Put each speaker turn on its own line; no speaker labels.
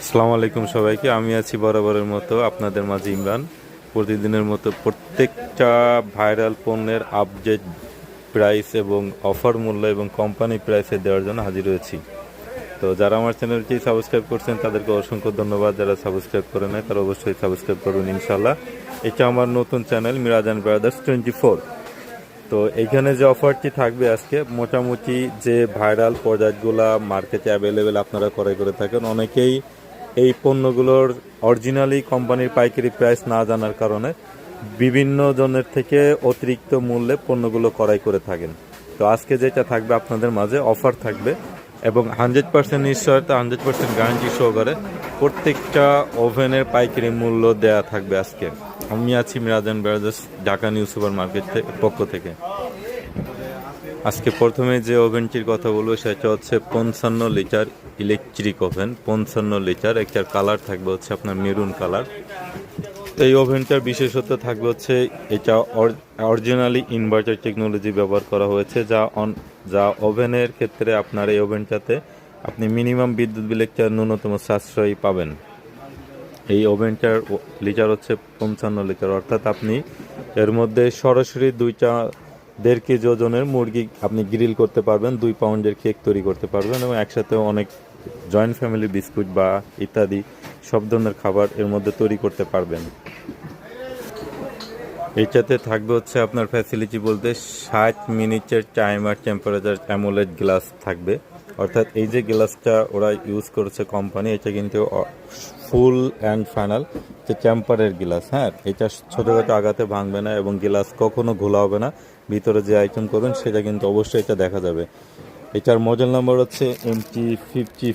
আসসালামু আলাইকুম সবাইকে। আমি আছি বরাবরের মতো আপনাদের মাঝে ইমরান। প্রতিদিনের মতো প্রত্যেকটা ভাইরাল পণ্যের আপডেট প্রাইস এবং অফার মূল্য এবং কোম্পানি প্রাইসে দেওয়ার জন্য হাজির হয়েছি। তো যারা আমার চ্যানেলটি সাবস্ক্রাইব করছেন, তাদেরকে অসংখ্য ধন্যবাদ। যারা সাবস্ক্রাইব করে নেয় তারা অবশ্যই সাবস্ক্রাইব করুন ইনশাল্লাহ এটা আমার নতুন channel Mirajan brothers twenty four. তো এইখানে যে অফারটি থাকবে আজকে, মোটামুটি যে ভাইরাল প্রোডাক্টগুলা মার্কেটে অ্যাভেলেবেল আপনারা ক্রয় করে থাকেন, অনেকেই এই পণ্যগুলোর অরিজিনালি কোম্পানির পাইকারি প্রাইস না জানার কারণে বিভিন্ন জনের থেকে অতিরিক্ত মূল্যে পণ্যগুলো ক্রয় করে থাকেন। তো আজকে যেটা থাকবে আপনাদের মাঝে অফার থাকবে এবং হান্ড্রেড পার্সেন্ট নিশ্চয়তা হান্ড্রেড পার্সেন্ট গ্যারান্টি সহকারে প্রত্যেকটা ওভেনের পাইকারি মূল্য দেয়া থাকবে আজকে। আমি আছি Mirajan brothers Dhaka new super market পক্ষ থেকে। আজকে প্রথমে যে ওভেনটির কথা বলব, সেটা হচ্ছে পঞ্চান্ন লিটার ইলেকট্রিক ওভেন পঞ্চান্ন লিটার, একটার কালার থাকবে হচ্ছে আপনার মেরুন কালার এই ওভেনটার বিশেষত্ব থাকবে হচ্ছে এটা অরিজিনালি ইনভার্টার টেকনোলজি ব্যবহার করা হয়েছে, যা অন যা ওভেনের ক্ষেত্রে আপনার এই ওভেনটাতে আপনি মিনিমাম বিদ্যুৎ বিল একটা ন্যূনতম সাশ্রয়ী পাবেন। এই ওভেনটার লিটার হচ্ছে পঞ্চান্ন লিটার। অর্থাৎ আপনি এর মধ্যে সরাসরি দুইটা দেড় কেজি ওজনের মুরগি আপনি গ্রিল করতে পারবেন, দুই পাউন্ডের কেক তৈরি করতে পারবেন এবং একসাথে অনেক জয়েন্ট ফ্যামিলি বিস্কুট বা ইত্যাদি সব ধরনের খাবার এর মধ্যে তৈরি করতে পারবেন। এটাতে থাকবে হচ্ছে আপনার ফ্যাসিলিটি বলতে ষাট মিনিটের টাইমার টেম্পারেচার অ্যামোলেড গ্লাস থাকবে। অর্থাৎ এই যে গ্লাসটা ওরা ইউজ করেছে কোম্পানি এটা কিন্তু ফুল অ্যান্ড ফাইনাল যে টেম্পারের গ্লাস হ্যাঁ? এটা ছোটোখাটো আগাতে ভাঙবে না এবং গ্লাস কখনো ঘোলা হবে না। ভিতরে যে আইটেম করবেন, সেটা কিন্তু অবশ্যই এটা দেখা যাবে। এটার মডেল নাম্বার হচ্ছে এমটি ফিফটি